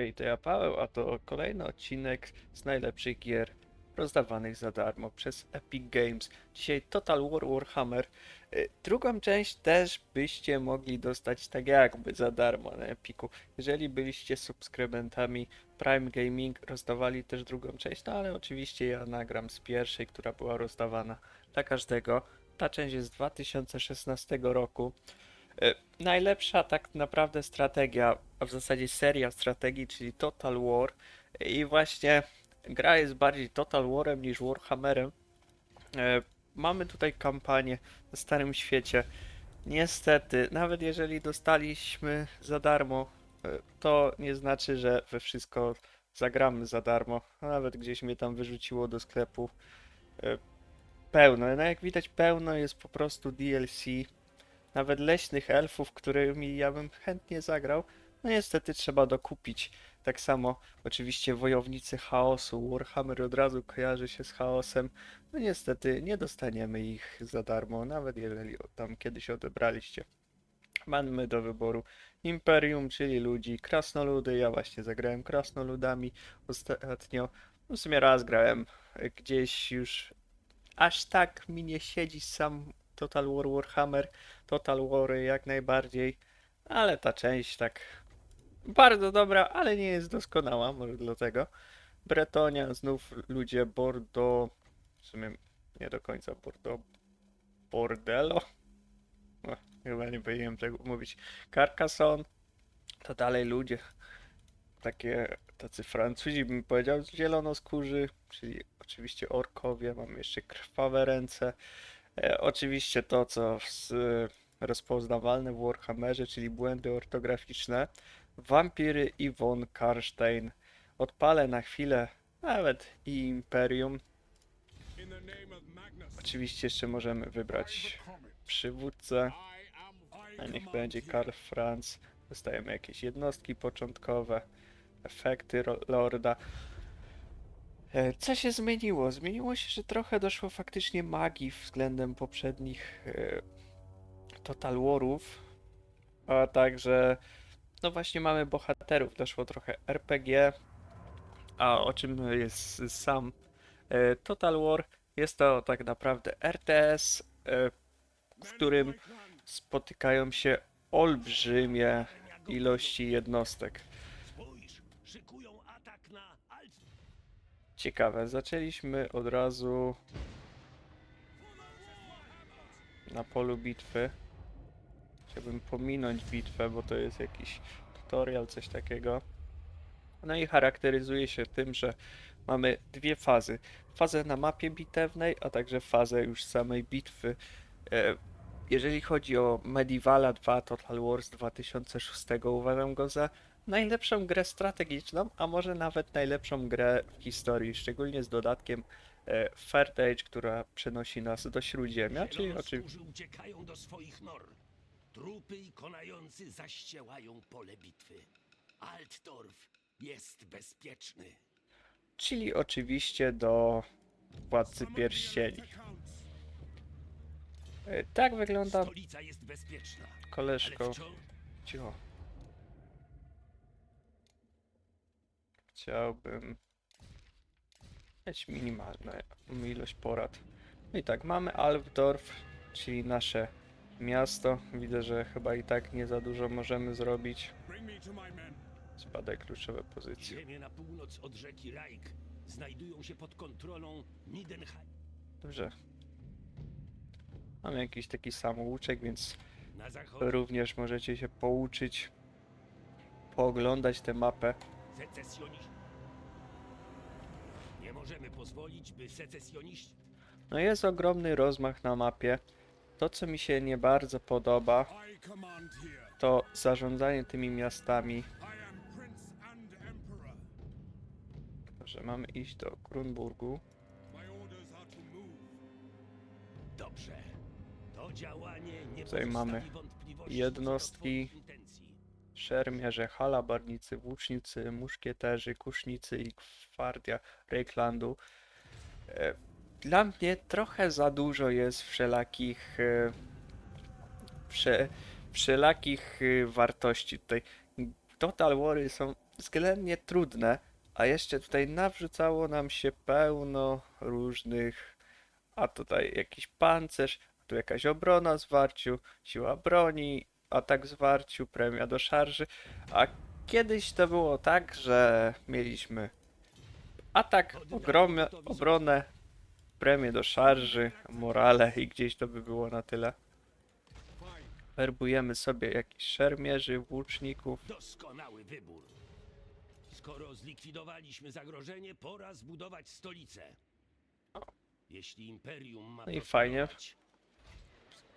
Hej, to ja Paweł, a to kolejny odcinek z najlepszych gier rozdawanych za darmo przez Epic Games. Dzisiaj Total War Warhammer. Y, Drugą część też byście mogli dostać tak jakby za darmo na Epiku. Jeżeli byliście subskrybentami Prime Gaming, rozdawali też drugą część, no ale oczywiście ja nagram z pierwszej, która była rozdawana dla każdego. Ta część jest z 2016 roku. Y, Najlepsza tak naprawdę strategia, a w zasadzie seria strategii, czyli Total War. I właśnie gra jest bardziej Total Warem niż Warhammerem. E, Mamy tutaj kampanię na Starym Świecie. Niestety, nawet jeżeli dostaliśmy za darmo, e, to nie znaczy, że we wszystko zagramy za darmo. Nawet gdzieś mnie tam wyrzuciło do sklepu. e, Pełno, no jak widać pełno jest po prostu DLC nawet leśnych elfów, którymi ja bym chętnie zagrał, no niestety trzeba dokupić. Tak samo oczywiście wojownicy chaosu, Warhammer od razu kojarzy się z chaosem, no niestety nie dostaniemy ich za darmo, nawet jeżeli tam kiedyś odebraliście. Mamy do wyboru Imperium, czyli ludzi, krasnoludy, ja właśnie zagrałem krasnoludami ostatnio, no w sumie raz grałem. Gdzieś już, aż tak mi nie siedzi sam Total War Warhammer, Total Wary jak najbardziej, ale ta część tak bardzo dobra, ale nie jest doskonała, może dlatego. Bretonia, znów ludzie Bordeaux, w sumie nie do końca Bordeaux, Bordello, no, chyba nie powinienem tego mówić, Carcassonne, to dalej ludzie, takie, tacy Francuzi bym powiedział, zielonoskórzy, czyli oczywiście orkowie, mamy jeszcze krwawe ręce, oczywiście to, co rozpoznawalne w Warhammerze, czyli błędy ortograficzne. Wampiry i von Karstein. Odpalę na chwilę nawet i Imperium. Oczywiście jeszcze możemy wybrać przywódcę. A niech będzie Karl Franz. Dostajemy jakieś jednostki początkowe, efekty Lorda. E, Co się zmieniło? Zmieniło się, że trochę doszło faktycznie magii względem poprzednich e, Total Warów, a także no właśnie mamy bohaterów, doszło trochę RPG, a o czym jest sam e, Total War? Jest to tak naprawdę RTS, w którym spotykają się olbrzymie ilości jednostek. Ciekawe, zaczęliśmy od razu na polu bitwy. Chciałbym pominąć bitwę, bo to jest jakiś tutorial, coś takiego. No i charakteryzuje się tym, że mamy dwie fazy. Fazę na mapie bitewnej, a także fazę już samej bitwy. E, Jeżeli chodzi o Medievala 2 Total Wars 2006, uważam go za najlepszą grę strategiczną, a może nawet najlepszą grę w historii, szczególnie z dodatkiem e, Third Age, która przenosi nas do Śródziemia, czyli oczywiście... Uciekają do swoich nor. Trupy i konający zaściełają pole bitwy. Altdorf jest bezpieczny. Czyli oczywiście do Władcy Pierścieni. E, Tak wygląda Stolica jest bezpieczna. Koleżko. Cicho. Chciałbym mieć minimalną ilość porad. No i tak, mamy Alfdorf, czyli nasze miasto. Widzę, że chyba i tak nie za dużo możemy zrobić. Zbadaj kluczowe pozycje. ziemie na północ od rzeki Reich znajdują się pod kontrolą Nidenheim. Dobrze. Mamy jakiś taki samouczek, więc również możecie się pouczyć, pooglądać tę mapę. Secesjoniści. Nie możemy pozwolić, by secesjoniści No jest ogromny rozmach na mapie. To, co mi się nie bardzo podoba, to zarządzanie tymi miastami. Że mamy iść do Grunburgu. Dobrze. To działanie nie Tutaj mamy wątpliwości jednostki. co do twoich intencji. Szermierze, halabarnicy, włócznicy, muszkieterzy, kusznicy i gwardia Reiklandu. E, Dla mnie trochę za dużo jest wszelakich e, wsze, wszelakich e, wartości tutaj. Total Wary są względnie trudne, a jeszcze tutaj nawrzucało nam się pełno różnych, a tutaj jakiś pancerz, tu jakaś obrona zwarciu, siła broni, atak zwarciu, premia do szarży, a kiedyś to było tak, że mieliśmy atak, ogromę, obronę, premię do szarży, morale i gdzieś to by było na tyle. Werbujemy sobie jakichś szermierzy, włóczników. Doskonały wybór. Skoro zlikwidowaliśmy zagrożenie, pora zbudować stolicę. Jeśli Imperium ma No i fajnie.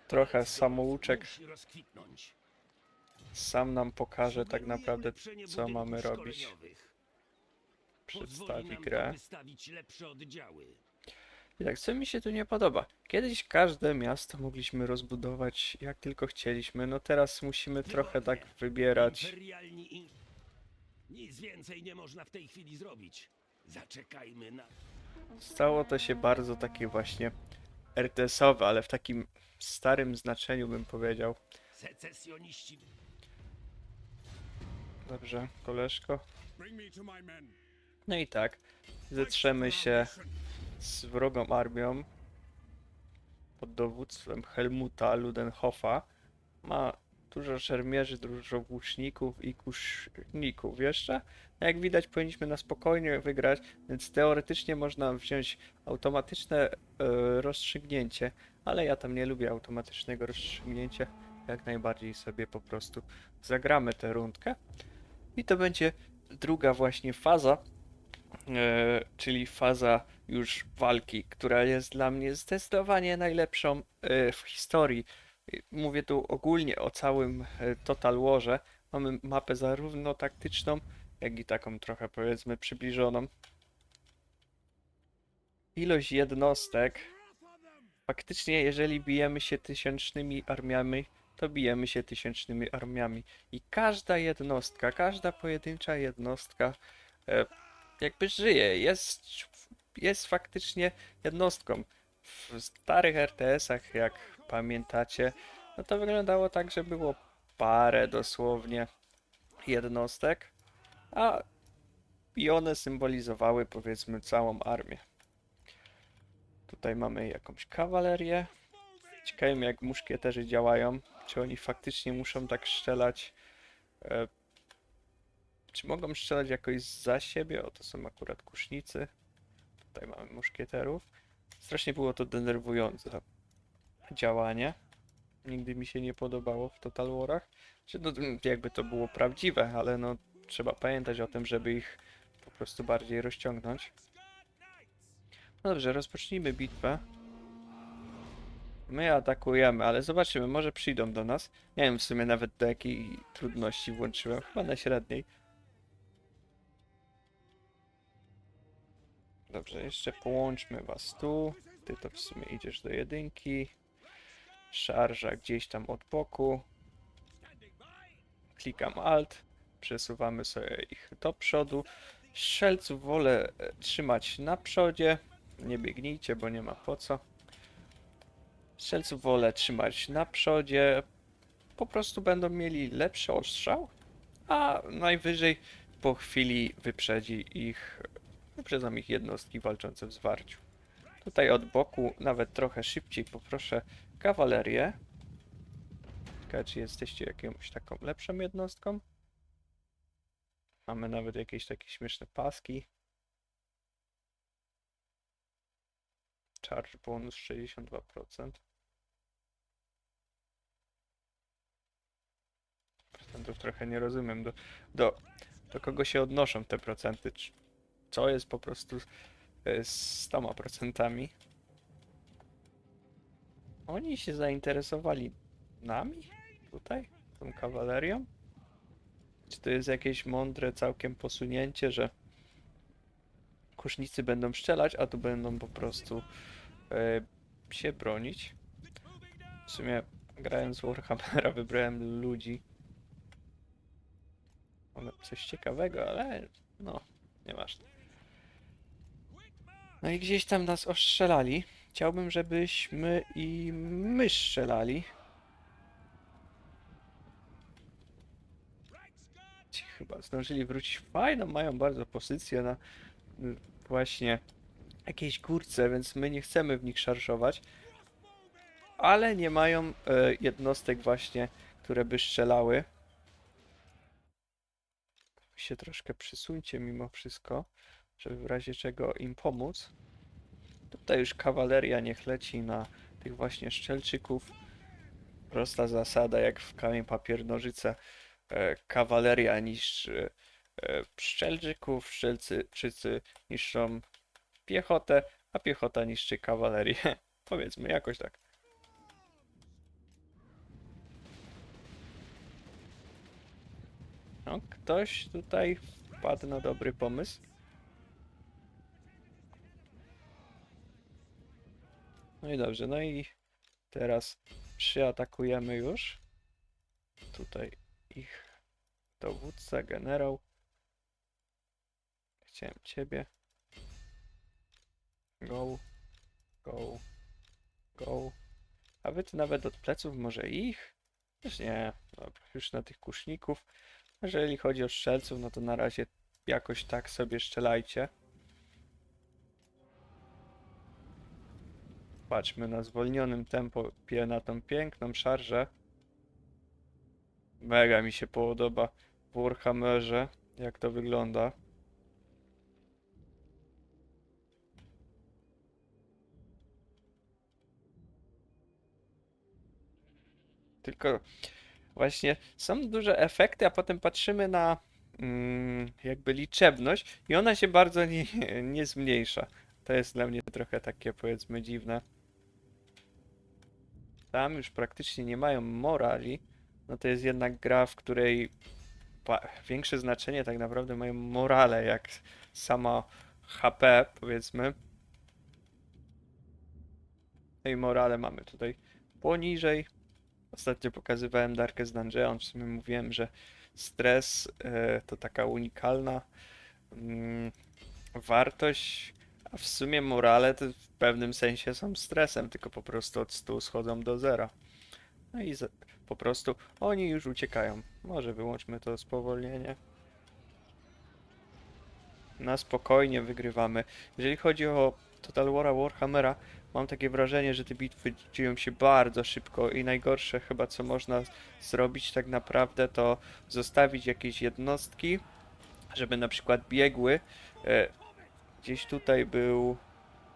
Trochę samouczek sam nam pokaże tak naprawdę, co mamy robić. Przedstawi grę. tak, co mi się tu nie podoba? Kiedyś każde miasto mogliśmy rozbudować jak tylko chcieliśmy, no teraz musimy trochę tak wybierać. Nic więcej nie można w tej chwili zrobić. Zaczekajmy na... Stało to się bardzo takie właśnie RTS-owe, ale w takim starym znaczeniu bym powiedział. Secesjoniści Dobrze, koleżko. No i tak, zetrzemy się z wrogą armią pod dowództwem Helmuta Ludenhofa. Ma dużo szermierzy, dużo włóczników i kuszników jeszcze. No Jak widać, powinniśmy na spokojnie wygrać, więc teoretycznie można wziąć automatyczne e, rozstrzygnięcie, ale ja tam nie lubię automatycznego rozstrzygnięcia. Jak najbardziej sobie po prostu zagramy tę rundkę. I to będzie druga właśnie faza, e, czyli faza już walki, która jest dla mnie zdecydowanie najlepszą e, w historii. Mówię tu ogólnie o całym e, Total Warze. Mamy mapę zarówno taktyczną, jak i taką trochę powiedzmy przybliżoną. Ilość jednostek. Faktycznie, jeżeli bijemy się tysięcznymi armiami, to bijemy się tysięcznymi armiami. I każda jednostka, każda pojedyncza jednostka e, jakby żyje, jest, jest faktycznie jednostką. W starych RTS-ach, jak pamiętacie, no to wyglądało tak, że było parę dosłownie jednostek, a i one symbolizowały powiedzmy całą armię. Tutaj mamy jakąś kawalerię. Ciekawe mnie, jak muszkieterzy działają. Czy oni faktycznie muszą tak strzelać? E, czy mogą strzelać jakoś za siebie? O, to są akurat kusznicy. Tutaj mamy muszkieterów. Strasznie było to denerwujące działanie. Nigdy mi się nie podobało w Total Warach. Czy no, mm, jakby to było prawdziwe, ale no trzeba pamiętać o tym, żeby ich po prostu bardziej rozciągnąć. No dobrze, rozpocznijmy bitwę. My atakujemy, ale zobaczymy, może przyjdą do nas. Nie wiem w sumie nawet do jakiej trudności włączyłem, chyba na średniej. Dobrze, jeszcze połączmy was tu. Ty to w sumie idziesz do jedynki. Szarża gdzieś tam od boku. Klikam Alt. Przesuwamy sobie ich do przodu. Strzelców wolę e, trzymać na przodzie. Nie biegnijcie, bo nie ma po co. Strzelców wolę trzymać na przodzie. Po prostu będą mieli lepszy ostrzał, a najwyżej po chwili wyprzedzi ich, wyprzedzą ich jednostki walczące w zwarciu. Tutaj od boku, nawet trochę szybciej, poproszę kawalerię. Ciekawe, czy jesteście jakąś taką lepszą jednostką? Mamy nawet jakieś takie śmieszne paski. Charge bonus 62%. Procentów trochę nie rozumiem. Do, do, do kogo się odnoszą te procenty? Co jest po prostu e, z tą procentami? Oni się zainteresowali nami? Tutaj? Tą kawalerią? Czy to jest jakieś mądre całkiem posunięcie, że kusznicy będą strzelać, a tu będą po prostu e, się bronić? W sumie grając Warhammera wybrałem ludzi. One coś ciekawego, ale no, nieważne. No i gdzieś tam nas ostrzelali. Chciałbym, żebyśmy i my strzelali. chyba zdążyli wrócić. Fajną mają bardzo pozycję na y, właśnie jakiejś górce, więc my nie chcemy w nich szarżować. Ale nie mają e, jednostek właśnie, które by strzelały. Się troszkę przysuńcie mimo wszystko, żeby w razie czego im pomóc. Tutaj już kawaleria niech leci na tych właśnie szczelczyków. Prosta zasada, jak w kamień papier nożyce. E, kawaleria niszczy e, szczelczyków, szczelczycy niszczą piechotę, a piechota niszczy kawalerię. Powiedzmy jakoś tak. No, ktoś tutaj wpadł na dobry pomysł. No i dobrze, no i teraz przyatakujemy już. Tutaj ich dowódca, generał. Chciałem ciebie. Go, go, go. A wy tu nawet od pleców może ich? Też nie, dobra, już na tych kuszników. Jeżeli chodzi o strzelców, no to na razie jakoś tak sobie strzelajcie. Patrzmy na zwolnionym tempie na tą piękną szarżę. Mega mi się podoba w Warhammerze, jak to wygląda. Tylko właśnie są duże efekty, a potem patrzymy na mm, jakby liczebność i ona się bardzo nie, nie zmniejsza. To jest dla mnie trochę takie powiedzmy dziwne. Tam już praktycznie nie mają morali. No to jest jednak gra, w której większe znaczenie tak naprawdę mają morale, jak sama HP, powiedzmy. No i morale mamy tutaj poniżej. Ostatnio pokazywałem Darkest Dungeon, w sumie mówiłem, że stres e, to taka unikalna mm, wartość, a w sumie morale to w pewnym sensie są stresem, tylko po prostu od 100 schodzą do zera. No i za, po prostu oni już uciekają. Może wyłączmy to spowolnienie. Na spokojnie wygrywamy. Jeżeli chodzi o Total War'a Warhammera, mam takie wrażenie, że te bitwy dzieją się bardzo szybko i najgorsze chyba co można zrobić tak naprawdę to zostawić jakieś jednostki, żeby na przykład biegły. E, gdzieś tutaj był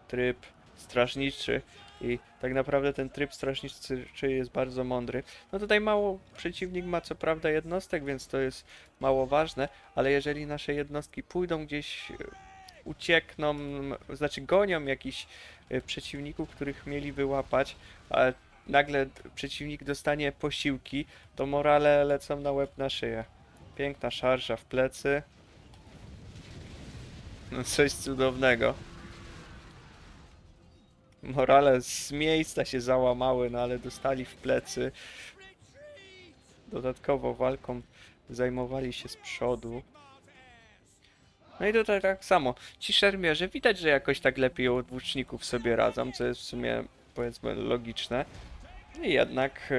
tryb strażniczy i tak naprawdę ten tryb strażniczy jest bardzo mądry. No tutaj mało przeciwnik ma co prawda jednostek, więc to jest mało ważne, ale jeżeli nasze jednostki pójdą gdzieś, e, uciekną, znaczy gonią jakichś e, przeciwników, których mieli wyłapać, a nagle przeciwnik dostanie posiłki, to morale lecą na łeb na szyję. Piękna szarża w plecy. No coś cudownego. Morale z miejsca się załamały, no ale dostali w plecy. Dodatkowo walką zajmowali się z przodu. No i tutaj tak samo. Ci szermierze widać, że jakoś tak lepiej od włóczników sobie radzą, co jest w sumie powiedzmy logiczne. I jednak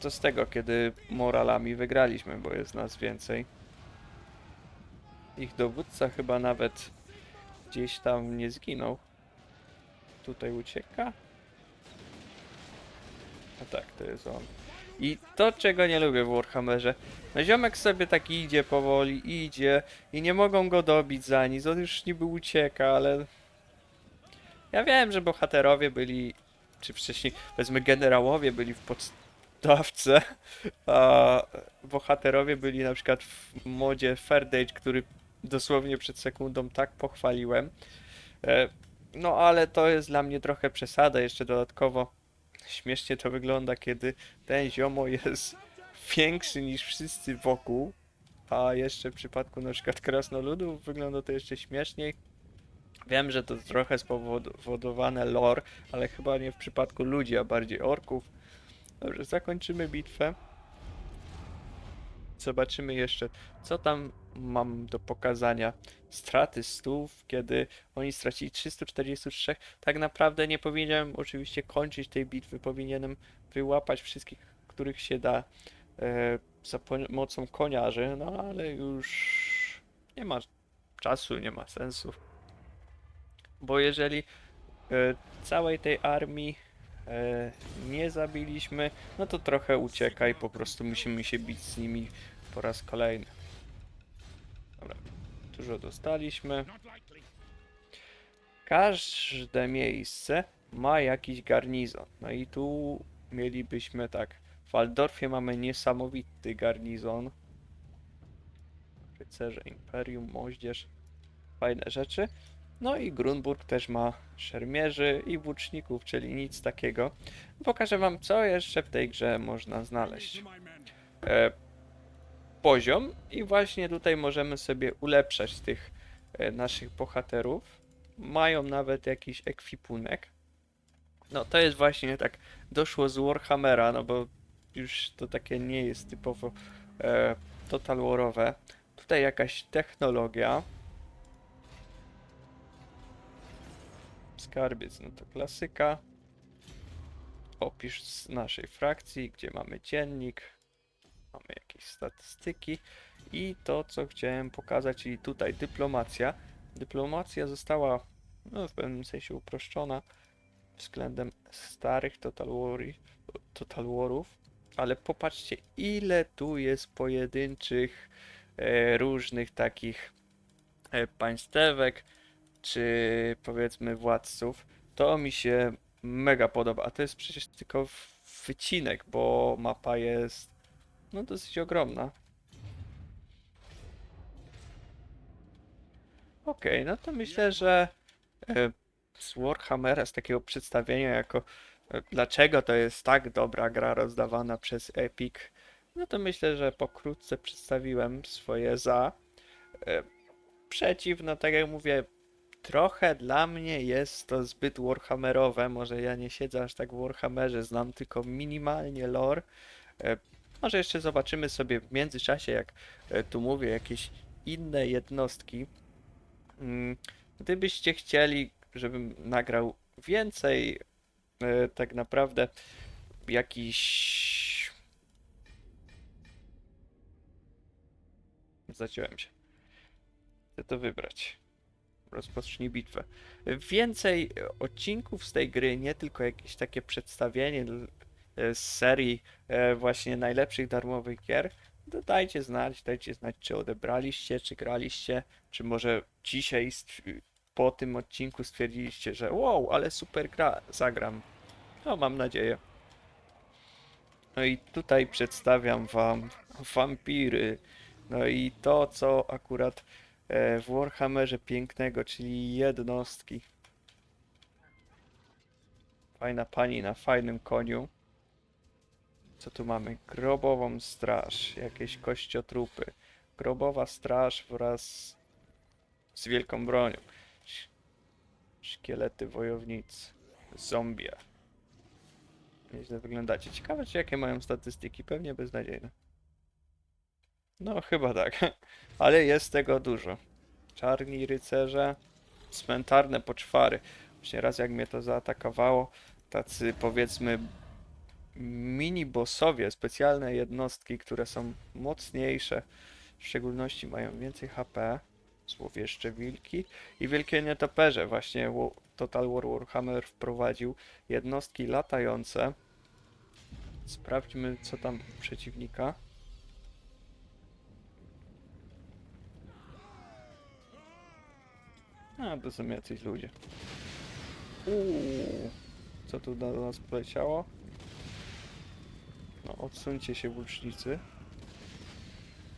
co z tego, kiedy moralami wygraliśmy, bo jest nas więcej. Ich dowódca chyba nawet gdzieś tam nie zginął. Tutaj ucieka. A tak, to jest on. I to, czego nie lubię w Warhammerze, no ziomek sobie tak idzie powoli, idzie i nie mogą go dobić za nic, on już niby ucieka, ale... Ja wiem, że bohaterowie byli, czy wcześniej, powiedzmy generałowie byli w podstawce, a bohaterowie byli na przykład w modzie Fair Age, który dosłownie przed sekundą tak pochwaliłem. E, No ale to jest dla mnie trochę przesada, jeszcze dodatkowo śmiesznie to wygląda, kiedy ten ziomo jest większy niż wszyscy wokół, a jeszcze w przypadku na przykład krasnoludów wygląda to jeszcze śmieszniej. Wiem, że to trochę spowodowane lore, ale chyba nie w przypadku ludzi, a bardziej orków. Dobrze, zakończymy bitwę. Zobaczymy jeszcze, co tam mam do pokazania. Straty stów, kiedy oni stracili 343. Tak naprawdę nie powinienem oczywiście kończyć tej bitwy. Powinienem wyłapać wszystkich, których się da. E, za pomocą koniarzy, no ale już nie ma czasu, nie ma sensu. Bo jeżeli e, całej tej armii e, nie zabiliśmy, no to trochę ucieka i po prostu musimy się bić z nimi po raz kolejny. Dobra, dużo dostaliśmy. Każde miejsce ma jakiś garnizon. No i tu mielibyśmy tak. W Waldorfie mamy niesamowity garnizon. Rycerze Imperium, moździerz. Fajne rzeczy. No i Grunburg też ma szermierzy i włóczników, czyli nic takiego. Pokażę wam, co jeszcze w tej grze można znaleźć e, poziom i właśnie tutaj możemy sobie ulepszać tych e, naszych bohaterów. Mają nawet jakiś ekwipunek. No to jest właśnie tak doszło z Warhammera, no bo już to takie nie jest typowo e, Total Warowe. Tutaj jakaś technologia. Skarbiec, no to klasyka. Opisz z naszej frakcji, gdzie mamy dziennik, mamy jakieś statystyki i to, co chciałem pokazać, czyli tutaj dyplomacja. Dyplomacja została no, w pewnym sensie uproszczona względem starych Total, War, Total Warów, ale popatrzcie, ile tu jest pojedynczych e, różnych takich e, czy powiedzmy władców. To mi się mega podoba, a to jest przecież tylko wycinek, bo mapa jest no dosyć ogromna. Okej, no to myślę, że e, z Warhammera, z takiego przedstawienia jako e, dlaczego to jest tak dobra gra rozdawana przez Epic, no to myślę, że pokrótce przedstawiłem swoje za. E, przeciw, no tak jak mówię, trochę dla mnie jest to zbyt Warhammerowe. Może ja nie siedzę aż tak w Warhammerze, znam tylko minimalnie lore. E, może jeszcze zobaczymy sobie w międzyczasie, jak e, tu mówię, jakieś inne jednostki. Mm, Gdybyście chcieli, żebym nagrał więcej, e, tak naprawdę jakiś. Zaciąłem się. Chcę to wybrać. Rozpocznij bitwę. Więcej odcinków z tej gry, nie tylko jakieś takie przedstawienie e, z serii e, właśnie najlepszych darmowych gier, to dajcie znać, dajcie znać, czy odebraliście, czy graliście, czy może dzisiaj po tym odcinku stwierdziliście, że wow, ale super gra, zagram. No, mam nadzieję. No i tutaj przedstawiam wam wampiry. No i to, co akurat e, w Warhammerze pięknego, czyli jednostki. Fajna pani na fajnym koniu. Co tu mamy? Grobową straż, jakieś kościotrupy. Grobowa straż wraz z wielką bronią. Sz- Szkielety wojownicy. Zombie. Nieźle wyglądacie. Ciekawe, czy jakie mają statystyki. Pewnie beznadziejne. No, chyba tak. Ale jest tego dużo. Czarni rycerze. Cmentarne poczwary. Właśnie raz jak mnie to zaatakowało, tacy powiedzmy mini bossowie, specjalne jednostki, które są mocniejsze, w szczególności mają więcej HP, złowieszcze wilki i wielkie nietoperze. Właśnie Total War Warhammer wprowadził jednostki latające. Sprawdźmy, co tam przeciwnika. A, to są jacyś ludzie. Uuu, co tu do nas poleciało? Odsuńcie się włócznicy.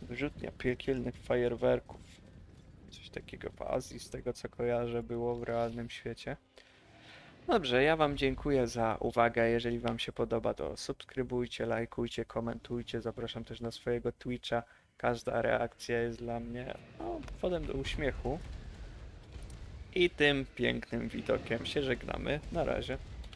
Wyrzutnia piekielnych fajerwerków. Coś takiego w Azji, z tego co kojarzę, było w realnym świecie. Dobrze, ja Wam dziękuję za uwagę. Jeżeli Wam się podoba, to subskrybujcie, lajkujcie, komentujcie. Zapraszam też na swojego Twitcha. Każda reakcja jest dla mnie no, powodem do uśmiechu. I tym pięknym widokiem się żegnamy. Na razie.